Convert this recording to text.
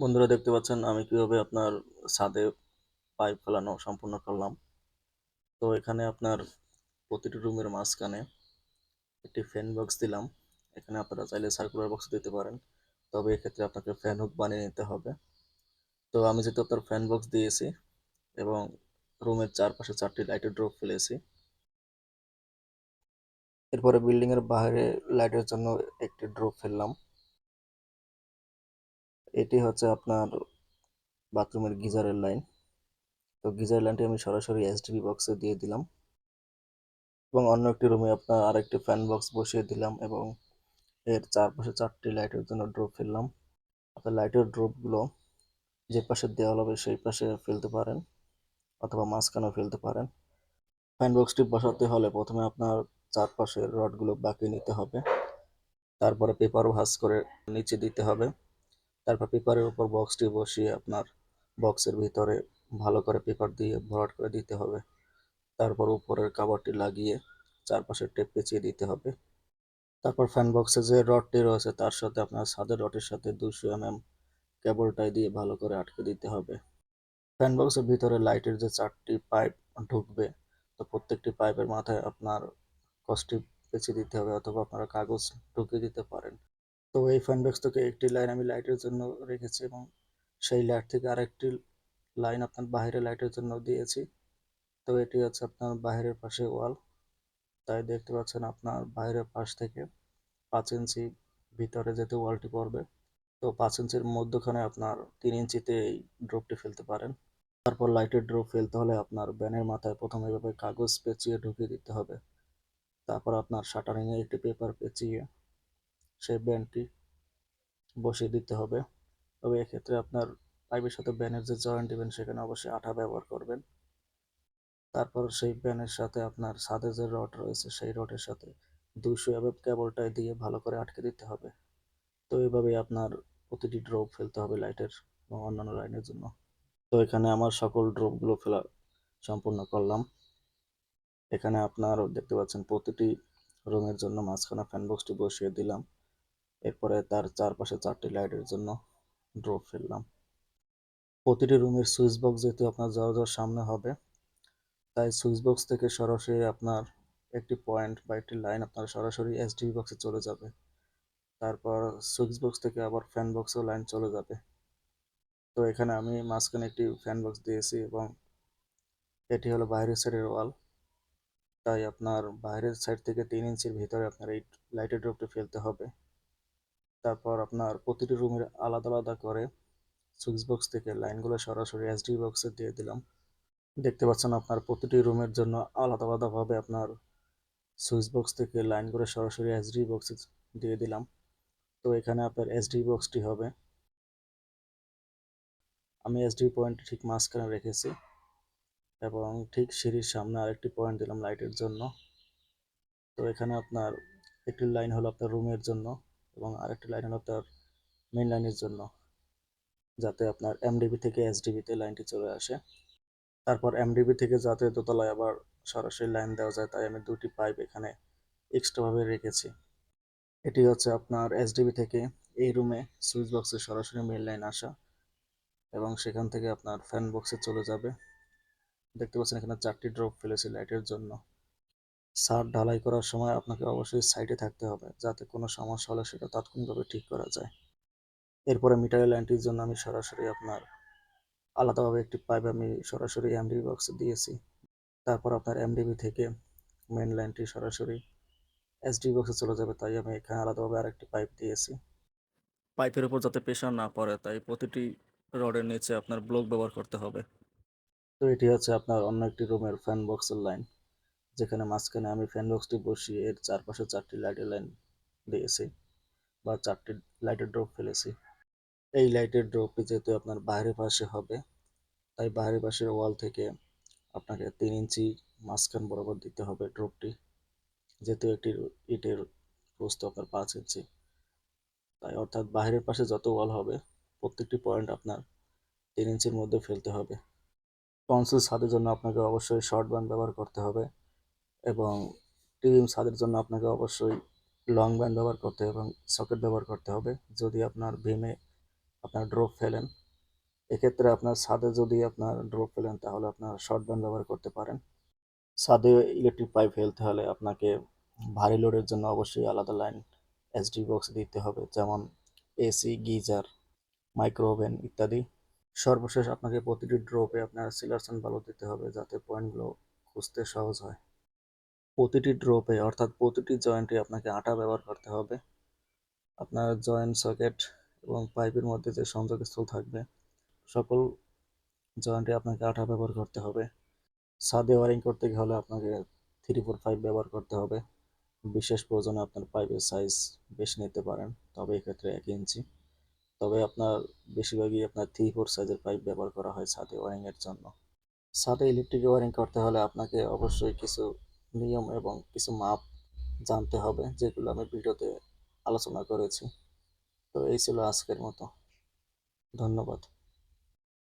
বন্ধুরা দেখতে পাচ্ছেন, আমি কীভাবে আপনার ছাদে পাইপ ফেলানো সম্পূর্ণ করলাম। তো এখানে আপনার প্রতিটি রুমের মাঝখানে একটি ফ্যান বক্স দিলাম। এখানে আপনারা চাইলে সার্কুলার বক্স দিতে পারেন। তবে এক্ষেত্রে আপনাকে ফ্যান হুক বানিয়ে নিতে হবে। তো আমি যেহেতু আপনার ফ্যান বক্স দিয়েছি এবং রুমের চারপাশে চারটি লাইটের ড্রপ ফেলেছি, এরপরে বিল্ডিংয়ের বাইরে লাইটের জন্য একটি ড্রপ ফেললাম। এটি হচ্ছে আপনার বাথরুমের গিজারের লাইন। তো গিজার লাইনটি আমি সরাসরি এসডিবি বক্সে দিয়ে দিলাম এবং অন্য একটি রুমে আপনার আরেকটি ফ্যান বক্স বসিয়ে দিলাম এবং এর চারপাশে চারটি লাইটের জন্য ড্রপ ফেললাম। আপনার লাইটের ড্রপগুলো যে পাশে দেওয়াল হবে সেই পাশে ফেলতে পারেন অথবা মাঝখানেও ফেলতে পারেন। ফ্যান বক্সটি বসাতে হলে প্রথমে আপনার চারপাশের রডগুলো বাঁকিয়ে নিতে হবে। তারপরে পেপারও ভাঁজ করে নিচে দিতে হবে। তারপর পেপারের উপর বক্সটি বসিয়ে আপনার বক্সের ভিতরে ভালো করে পেপার দিয়ে ভরাট করে দিতে হবে। তারপর উপরের কাভারটি লাগিয়ে চারপাশে টেপ পেঁচিয়ে দিতে হবে। তারপর ফ্যান বক্সে যে রডটি রয়েছে, তার সাথে আপনার ছাদের রডের সাথে দুশো এম এম কেবলটাই দিয়ে ভালো করে আটকে দিতে হবে। ফ্যান বক্সের ভিতরে লাইটের যে চারটি পাইপ ঢুকবে, তো প্রত্যেকটি পাইপের মাথায় আপনার কস্টিপ পেঁচিয়ে দিতে হবে অথবা আপনারা কাগজ ঢুকিয়ে দিতে পারেন। তো এই ফ্যান বক্স থেকে একটি লাইন আমি লাইটের জন্য রেখেছি এবং সেই লাইট থেকে আরেকটি লাইন আপনার বাইরে লাইটের জন্য দিয়েছি। তো এটি হচ্ছে আপনার বাইরের পাশে ওয়াল তাই দেখতে পাচ্ছেন আপনার বাইরের পাশ থেকে পাঁচ ইঞ্চি ভিতরে যেতে ওয়ালটি পড়বে। তো পাঁচ ইঞ্চির মধ্যখানে আপনার তিন ইঞ্চিতে এই ড্রপটি ফেলতে পারেন। তারপর লাইটের ড্রপ ফেলতে হলে আপনার ব্যানের মাথায় প্রথমে এভাবে কাগজ পেঁচিয়ে ঢুকিয়ে দিতে হবে। তারপর আপনার শাটারিংয়ে একটি পেপার পেঁচিয়ে সেই ব্যান্ডটি বসিয়ে দিতে হবে। তবে এক্ষেত্রে আপনার পাইপের সাথে ব্যানের যে জয়েন্ট দিবেন, সেখানে অবশ্যই আঠা ব্যবহার করবেন। তারপর সেই ব্যানের সাথে আপনার ছাদে যে রড রয়েছে, সেই রডের সাথে দুইশো এম কেবলটাই দিয়ে ভালো করে আটকে দিতে হবে। তো এইভাবেই আপনার প্রতিটি ড্রপ ফেলতে হবে লাইটের এবং অন্যান্য লাইনের জন্য। তো এখানে আমার সকল ড্রপগুলো ফেলা সম্পূর্ণ করলাম। এখানে আপনার দেখতে পাচ্ছেন প্রতিটি রুমের জন্য মাঝখানে ফ্যান বক্সটি বসিয়ে দিলাম। এরপরে তার চারপাশে চারটি লাইটের জন্য ড্রপ ফেললাম। প্রতিটি রুমের সুইচ বক্স যেহেতু আপনার দরজার সামনে হবে, তাই সুইচ বক্স থেকে সরাসরি আপনার একটি পয়েন্ট বা একটি লাইন আপনার সরাসরি এসডি বক্সে চলে যাবে। তারপর সুইচ বক্স থেকে আবার ফ্যান বক্সেও লাইন চলে যাবে। তো এখানে আমি মাঝখানে একটি ফ্যান বক্স দিয়েছি এবং এটি হলো বাইরের সাইডের ওয়াল তাই আপনার বাইরের সাইড থেকে তিন ইঞ্চির ভিতরে আপনার এই লাইটের ড্রপটি ফেলতে হবে। তারপর আপনার প্রতিটি রুমের আলাদা আলাদা করে সুইচ বক্স থেকে লাইনগুলো সরাসরি এসডি বক্সে দিয়ে দিলাম। দেখতে পাচ্ছেন আপনার প্রতিটি রুমের জন্য আলাদা আলাদাভাবে আপনার সুইচ বক্স থেকে লাইনগুলো সরাসরি এসডি বক্সে দিয়ে দিলাম। তো এখানে আপনার এসডি বক্সটি হবে। আমি এসডি পয়েন্ট ঠিক মাঝখানে রেখেছি এবং ঠিক সিঁড়ির সামনে আরেকটি পয়েন্ট দিলাম লাইটের জন্য। তো এখানে আপনার একটি লাইন হলো আপনার রুমের জন্য। এবং আরেকটি লাইন হলো আপনার মেইন লাইনের জন্য, যাতে আপনার এমডিবি থেকে এসডিবিতে লাইনটি চলে আসে। তারপর এমডিবি থেকে যাতে দোতলায় আবার সরাসরি লাইন দেওয়া যায়, তাই আমি দুটি পাইপ এখানে এক্সট্রাভাবে রেখেছি। এটি হচ্ছে আপনার এসডিবি থেকে এই রুমে সুইচ বক্সে সরাসরি মেইন লাইন আসা এবং সেখান থেকে আপনার ফ্যান বক্সে চলে যাবে। দেখতে পাচ্ছেন এখানে চারটি ড্রপ ফেলেছি লাইটের জন্য। সার ঢালাই করার সময় আপনাকে অবশ্যই সাইডে থাকতে হবে যাতে কোনো সমস্যা হলে সেটা তাৎক্ষণিকভাবে ঠিক করা যায়। এরপরে মিটারের লাইনটির জন্য আমি সরাসরি আপনার আলাদাভাবে একটি পাইপ আমি সরাসরি এমডিবি বক্সে দিয়েছি। তারপর আপনার এমডিবি থেকে মেন লাইনটি সরাসরি এসডি বক্সে চলে যাবে তাই আমি এখানে আলাদাভাবে আরেকটি পাইপ দিয়েছি। পাইপের উপর যাতে প্রেশার না পড়ে তাই প্রতিটি রডের নিচে আপনার ব্লক ব্যবহার করতে হবে। তো এটি হচ্ছে আপনার অন্য একটি রুমের ফ্যান বক্সের লাইন যেখানে মাঝখানে আমি ফ্যান বক্সটি বসিয়ে এর চারপাশে চারটি লাইটের লাইন দিয়েছি বা চারটি লাইটের ড্রপ ফেলেছি। এই লাইটের ড্রপটি যেহেতু আপনার বাইরের পাশে হবে, তাই বাইরের পাশের ওয়াল থেকে আপনাকে তিন ইঞ্চি মাঝখান বরাবর দিতে হবে ড্রপটি যেহেতু একটি ইটের প্রস্থ আপনার পাঁচ ইঞ্চি, তাই অর্থাৎ বাইরের পাশে যত ওয়াল হবে, প্রত্যেকটি পয়েন্ট আপনার তিন ইঞ্চির মধ্যে ফেলতে হবে। কনসোল ছাদের জন্য আপনাকে অবশ্যই শর্ট ব্যান্ড ব্যবহার করতে হবে। এবং টিভি ছাদের জন্য আপনাকে অবশ্যই লং ব্যান্ড ব্যবহার করতে হবে এবং সকেট ব্যবহার করতে হবে। যদি আপনার ভীমে আপনার ড্রপ ফেলেন, এক্ষেত্রে আপনার ছাদে যদি আপনার ড্রপ ফেলেন, তাহলে আপনার শর্ট ব্যান্ড ব্যবহার করতে পারেন। ছাদে ইলেকট্রিক পাইপ ফেলতে হলে আপনাকে ভারী লোডের জন্য অবশ্যই আলাদা লাইন এসডি বক্স দিতে হবে, যেমন এসি গিজার মাইক্রো ওভেন ইত্যাদি। সর্বশেষ আপনাকে প্রতিটি ড্রপে আপনার সিলারসন বালু দিতে হবে, যাতে পয়েন্টগুলো খুঁজতে সহজ হয়। প্রতিটি ড্রপে অর্থাৎ প্রতিটি জয়েন্টে আপনাকে আটা ব্যবহার করতে হবে। আপনার জয়েন্ট সকেট এবং পাইপের মধ্যে যে সংযোগস্থল থাকবে, সকল জয়েন্টে আপনাকে আঠা ব্যবহার করতে হবে। ছাদে ওয়ারিং করতে হলে আপনাকে থ্রি ফোর ফাইভ ব্যবহার করতে হবে। বিশেষ প্রয়োজনে আপনার পাইপের সাইজ বেশি নিতে পারেন, তবে এক্ষেত্রে এক ইঞ্চি। তবে আপনার, বেশিরভাগই আপনার থ্রি ফোর সাইজের পাইপ ব্যবহার করা হয় ছাদে ওয়ারিংয়ের জন্য। ছাদে ইলেকট্রিক ওয়ারিং করতে হলে আপনাকে অবশ্যই কিছু নিয়ম এবং কিছু মাপ জানতে হবে, যেগুলো আমি ভিডিওতে আলোচনা করেছি। তো এই ছিল আজকের মতো। ধন্যবাদ।